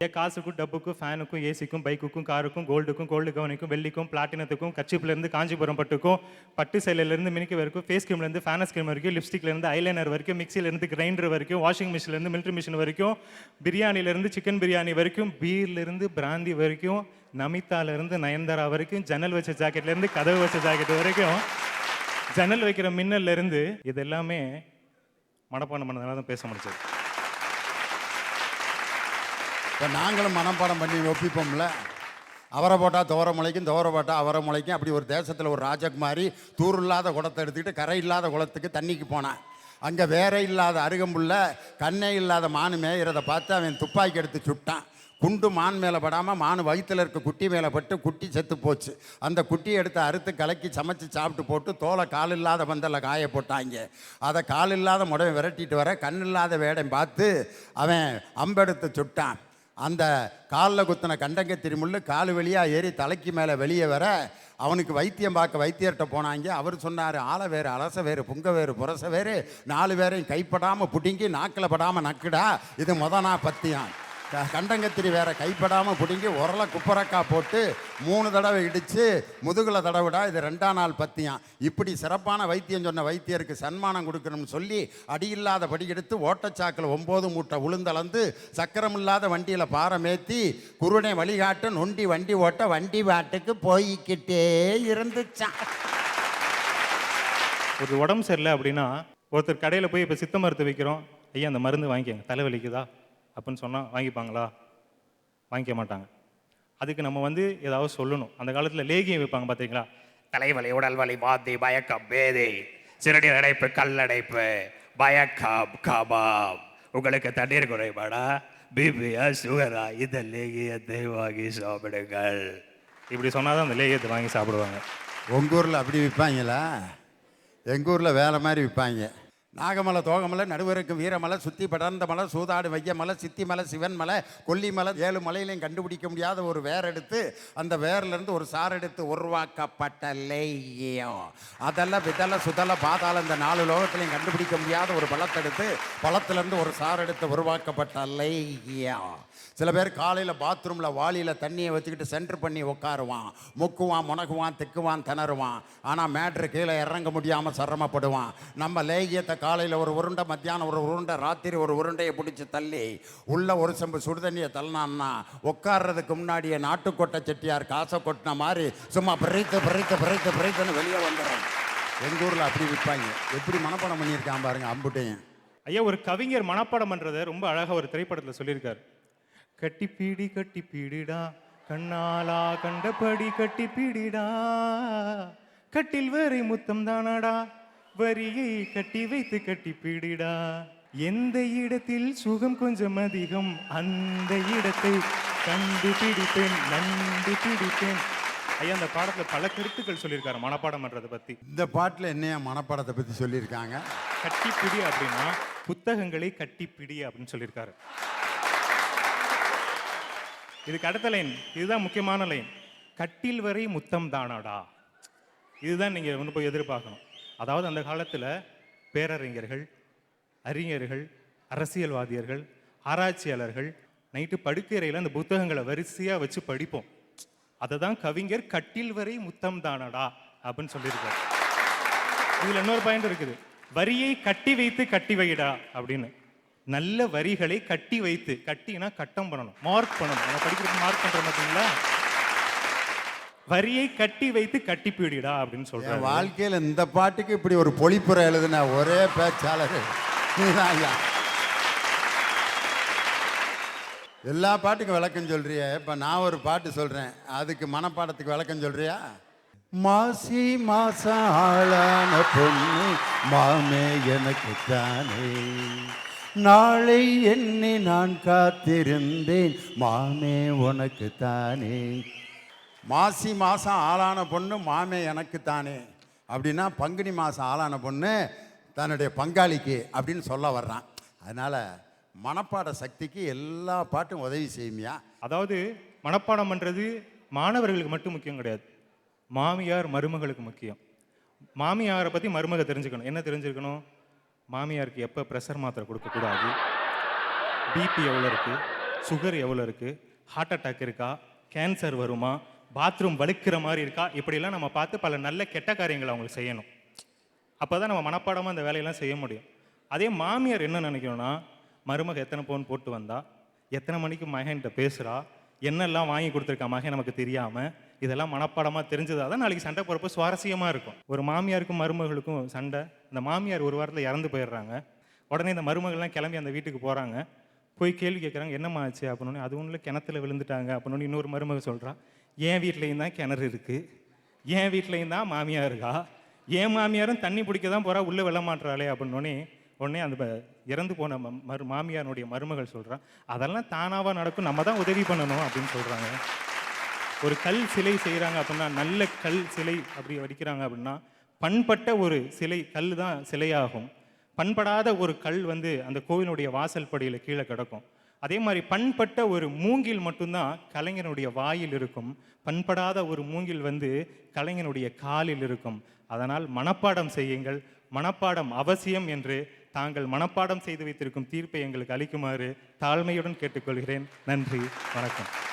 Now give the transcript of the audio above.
ஏன் காசுக்கும் டப்புக்கும் ஃபேனுக்கும் ஏசிக்கும் பைக்குக்கும் காருக்கும் கோல்டுக்கும் கோல்டு கவனிக்கும் வெள்ளிக்கும் பிளாட்டினத்துக்கும் கச்சிப்லேருந்து காஞ்சிபுரம் பட்டுக்கும் பட்டு சேலையிலேருந்து மினிக்கு வரைக்கும் ஃபேஸ் கிரீம்லேருந்து ஃபேனஸ் கிரீம் வரைக்கும் லிப்ஸ்டிக்லேருந்து ஐலைனர் வரைக்கும் மிக்சிலேருந்து கிரைண்டர் வரைக்கும் வாஷிங் மிஷின்லேருந்து மில்ட்ரி மிஷின் வரைக்கும் பிரியாணிலேருந்து சிக்கன் பிரியாணி வரைக்கும் பீர்லேருந்து பிராந்தி வரைக்கும் நமிதாலேருந்து நயன்தாரா வரைக்கும் ஜன்னல் வச்ச ஜாக்கெட்லேருந்து கதவு வச்ச ஜாக்கெட் வரைக்கும் ஜன்னல் வைக்கிற மின்னல்லேருந்து இது எல்லாமே மனப்பாடம் பண்ணதுனால தான் பேச முடிச்சது இப்போ நாங்களும் மனப்பாடம் பண்ணி ஒப்பிப்போம்ல. அவரை போட்டால் துவர முளைக்கும் துவர போட்டால் அவரை முளைக்கும். அப்படி ஒரு தேசத்தில் ஒரு ராஜகுமாரி தூர் இல்லாத குளத்தை எடுத்துக்கிட்டு கரை இல்லாத குளத்துக்கு தண்ணிக்கு போனான். அங்கே வேற இல்லாத அருகம்புள்ள கண்ணே இல்லாத மானு மேயிறதை பார்த்து அவன் துப்பாக்கி எடுத்து சுட்டான். குண்டு மான் மேலே படாமல் மான் வயிற்றில் இருக்க குட்டி மேலே பட்டு குட்டி செத்து போச்சு. அந்த குட்டியை எடுத்து அறுத்து கலக்கி சமைச்சு சாப்பிட்டு போட்டு தோலை கால் இல்லாத பந்தல்ல காய போட்டாங்க. அதை கால் இல்லாத முடவை விரட்டிட்டு வர கண் இல்லாத வேடம் பார்த்து அவன் அம்பெடுத்து சுட்டான். அந்த காலில் குத்தின கண்டங்க முள்ளு கால் வழியாக ஏறி தலைக்கு மேலே வெளியே வர அவனுக்கு வைத்தியம் பார்க்க வைத்தியர்கிட்ட போனாங்க. அவர் சொன்னார் ஆளை வேறு அலச வேறு புங்க வேறு புரச வேறு நாலு பேரையும் கைப்படாமல் புடுங்கி நாக்கில் படாமல் நக்குடா இது முதனா பத்தியம் கண்டங்கத்திரி வேற கைப்படாமல் பிடுங்கி உரலை குப்பரக்காய் போட்டு மூணு தடவை இடித்து முதுகில் தடவிடா இது ரெண்டாம் நாள் பத்தியம். இப்படி சிறப்பான வைத்தியம் சொன்ன வைத்தியருக்கு சன்மானம் கொடுக்கணும்னு சொல்லி அடியில்லாத படி எடுத்து ஓட்டச்சாக்கில் ஒம்பது மூட்டை உளுந்தளந்து சக்கரம் இல்லாத வண்டியில் பாரம் ஏற்றி வழிகாட்ட நொண்டி வண்டி ஓட்ட வண்டி வாட்டுக்கு போய்க்கிட்டே இருந்துச்சான் ஒரு உடம்பு சரியில்லை அப்படின்னா ஒருத்தர் கடையில் போய் இப்போ சித்த மருத்துவ வைக்கிறோம். ஐயா அந்த மருந்து வாங்கிக்கோங்க. தலைவலிக்குதா? அப்படின்னு சொன்னால் வாங்கிப்பாங்களா? வாங்கிக்க மாட்டாங்க. அதுக்கு நம்ம வந்து ஏதாவது சொல்லணும். அந்த காலத்தில் லேகியம் வைப்பாங்க பார்த்தீங்களா தலைவலி உடல் வலி வாந்தி பயக்கம் பேதி சிறடி அடைப்பு கல்லடைப்பு மயக்கம் கபாப் உங்களுக்கு தண்ணீர் குறைபாடா பிபியா சுகரா இந்த லேகியத்தை வாங்கி சாப்பிடுங்கள். இப்படி சொன்னால் தான் அந்த லேகியத்தை வாங்கி சாப்பிடுவாங்க. உங்கள் ஊரில் அப்படி விற்பாங்களா எங்கள் ஊரில் வேலை மாதிரி விற்பாங்க நாகமலை தோகமலை நடுவருக்கு வீரமலை சுத்தி படர்ந்த மலை சூதாடு வைய மலை சித்தி மலை சிவன் மலை கொல்லிமலை ஏழு மலையிலையும் கண்டுபிடிக்க முடியாத ஒரு வேர் எடுத்து அந்த வேர்லேருந்து ஒரு சார் எடுத்து உருவாக்கப்பட்ட லேயம். அதெல்லாம் விதல சுதல பாதாள இந்த நாலு லோகத்திலையும் கண்டுபிடிக்க முடியாத ஒரு பழத்தெடுத்து பழத்திலேருந்து ஒரு சார் எடுத்து உருவாக்கப்பட்ட லேயம். சில பேர் காலையில் பாத்ரூமில் வாளியில் தண்ணியை வச்சுக்கிட்டு சென்டர் பண்ணி உட்காருவான். முக்குவான் முனகுவான் திக்குவான் திணறுவான். ஆனால் மேட்ரு கீழே இறங்க முடியாமல் சிரமப்படுவான். நம்ம லேகியத்தை காலையில் ஒரு உருண்டை மத்தியானம் ஒரு உருண்டை ராத்திரி ஒரு உருண்டையை பிடிச்சி தள்ளி உள்ள ஒரு செம்பு சுடுதண்ணியை தள்ளினான்னா உட்கார்றதுக்கு முன்னாடியே நாட்டுக்கொட்டை செட்டியார் காசை கொட்டின மாதிரி சும்மா பிரித்து பிரித்து பிரித்து பிரித்துன்னு வெளியே வந்துடும் எங்கள் ஊரில் அப்படி விற்பாங்க எப்படி மனப்பாடம் பண்ணியிருக்கான் பாருங்க அம்புட்டையும் ஐயா ஒரு கவிஞர் மனப்பாடம் பண்றதை ரொம்ப அழகாக ஒரு திரைப்படத்தில் சொல்லியிருக்காரு. கட்டி பீடி கட்டி பீடிடா கண்ணாலா கண்டபடி கட்டி பீடிடா கட்டில் வேறு முத்தம் தானாடா வரியை கட்டி வைத்து கட்டி பீடிடா. எந்த இடத்தில் சுகம் கொஞ்சம் அதிகம் அந்த இடத்தை கண்டுபிடிப்பேன் நண்டு பிடிப்பேன். ஐயா அந்த பாடத்துல பல கருத்துக்கள் சொல்லியிருக்காரு மனப்பாடம் பண்றதை பத்தி. இந்த பாட்டில் என்னையா மனப்பாடத்தை பற்றி சொல்லியிருக்காங்க? கட்டிப்பிடி அப்படின்னா புத்தகங்களை கட்டிப்பிடி அப்படின்னு சொல்லியிருக்காரு. இதுக்கு அடுத்த லைன் இதுதான் முக்கியமான லைன். கட்டில் வரை முத்தம் தானாடா. இதுதான் நீங்கள் வந்து போய் எதிர்பார்க்கணும். அதாவது அந்த காலத்தில் பேரறிஞர்கள் அறிஞர்கள் அரசியல்வாதியர்கள் ஆராய்ச்சியாளர்கள் நைட்டு படுக்கையறையில் அந்த புத்தகங்களை வரிசையாக வச்சு படிப்போம். அதை தான் கவிஞர் கட்டில் வரை முத்தம் தானடா அப்படின்னு சொல்லியிருக்காரு. இதில் இன்னொரு பாயிண்ட் இருக்குது. வரியை கட்டி வைத்து கட்டி வைடா அப்படின்னு. நல்ல வரிகளை கட்டி வைத்து கட்டினா கட்டம் பண்ணணும் மார்க் பண்ணணும். நம்ம படிக்கிறதுக்கு மார்க் பண்ணுறோம் பார்த்தீங்களா வரியை கட்டி வைத்து கட்டி பீடிடா அப்படின்னு என் சொல்றாரு. வாழ்க்கையில் இந்த பாட்டுக்கு இப்படி ஒரு பொழிப்புரை எழுதின ஒரே பேச்சாளர் நீதான் ஐயா எல்லா பாட்டுக்கும் விளக்கம் சொல்றிய. இப்போ நான் ஒரு பாட்டு சொல்கிறேன் அதுக்கு மனப்பாடத்துக்கு விளக்கம் சொல்றியா? மாசி மாசம் ஆளான பொண்ணு மாமே எனக்கு தானே. நாளை எண்ணி நான் காத்திருந்தேன் மாமே உனக்கு தானே. மாசி மாதம் ஆளான பொண்ணு மாமே எனக்கு தானே. அப்படின்னா பங்குனி மாதம் ஆளான பொண்ணு தன்னுடைய பங்காளிக்கு அப்படின்னு சொல்ல வர்றான். அதனால் மனப்பாட சக்திக்கு எல்லா பாட்டும் உதவி செய்யுமியா. அதாவது மனப்பாடம் பண்ணுறது மாணவர்களுக்கு மட்டும் முக்கியம் கிடையாது. மாமியார் மருமகளுக்கு முக்கியம். மாமியாரை பற்றி மருமக தெரிஞ்சுக்கணும். என்ன தெரிஞ்சுக்கணும்? மாமியாருக்கு எப்போ ப்ரெஷர் மாத்திரை கொடுக்கக்கூடாது? பிபி எவ்வளோ இருக்குது சுகர் எவ்வளோ இருக்குது ஹார்ட் அட்டாக் இருக்கா? கேன்சர் வருமா? பாத்ரூம் வலுக்கிற மாதிரி இருக்கா? இப்படிலாம் நம்ம பார்த்து பல நல்ல கெட்ட காரியங்களை அவங்களுக்கு செய்யணும். அப்போ தான் நம்ம மனப்பாடமாக அந்த வேலையெல்லாம் செய்ய முடியும். அதே மாமியார் என்ன நினைக்கணும்னா மருமக எத்தனை பவுன் போட்டு வந்தா எத்தனை மணிக்கு மகன்கிட்ட பேசுகிறா என்னெல்லாம் வாங்கி கொடுத்துருக்கா மகன் நமக்கு தெரியாமல் இதெல்லாம் மனப்பாடமாக தெரிஞ்சதா? தான் நாளைக்கு சண்டை போகிறப்ப சுவாரஸ்யமாக இருக்கும். ஒரு மாமியாருக்கும் மருமகளுக்கும் சண்டை. இந்த மாமியார் ஒரு வாரத்தில் இறந்து போயிடுறாங்க. உடனே இந்த மருமகள்லாம் கிளம்பி அந்த வீட்டுக்கு போகிறாங்க போய் கேள்வி கேட்குறாங்க என்னம்மா ஆச்சு? அப்படின்னு அது ஒன்றும் கிணத்துல விழுந்துட்டாங்க. அப்படின்னு இன்னொரு மருமக சொல்கிறான் என் வீட்லேயும் தான் கிணறு இருக்குது என் வீட்லேயும் தான் மாமியார் இருக்கா? என் மாமியாரும் தண்ணி பிடிக்க தான் போகிறா உள்ளே விழ மாட்டுறாளே அப்படின்னோடனே உடனே அந்த இறந்து போன ம- மரு மாமியாருடைய மருமகள் சொல்கிறான் அதெல்லாம் தானாவாக நடக்கும். நம்ம தான் உதவி பண்ணணும். அப்படின்னு சொல்கிறாங்க ஒரு கல் சிலை செய்கிறாங்க அப்படின்னா நல்ல கல் சிலை அப்படி வடிக்கிறாங்க அப்படின்னா பண்பட்ட ஒரு சிலை கல் தான் சிலையாகும். பண்படாத ஒரு கல் வந்து அந்த கோவிலுடைய வாசல் படியில் கீழே கிடக்கும். அதே மாதிரி பண்பட்ட ஒரு மூங்கில் மட்டும்தான் கலைஞனுடைய வாயில் இருக்கும். பண்படாத ஒரு மூங்கில் வந்து கலைஞனுடைய காலில் இருக்கும். அதனால் மனப்பாடம் செய்யுங்கள். மனப்பாடம் அவசியம் என்று தாங்கள் மனப்பாடம் செய்து வைத்திருக்கும் தீர்ப்பை எங்களுக்கு அளிக்குமாறு தாழ்மையுடன் கேட்டுக்கொள்கிறேன். நன்றி. வணக்கம்.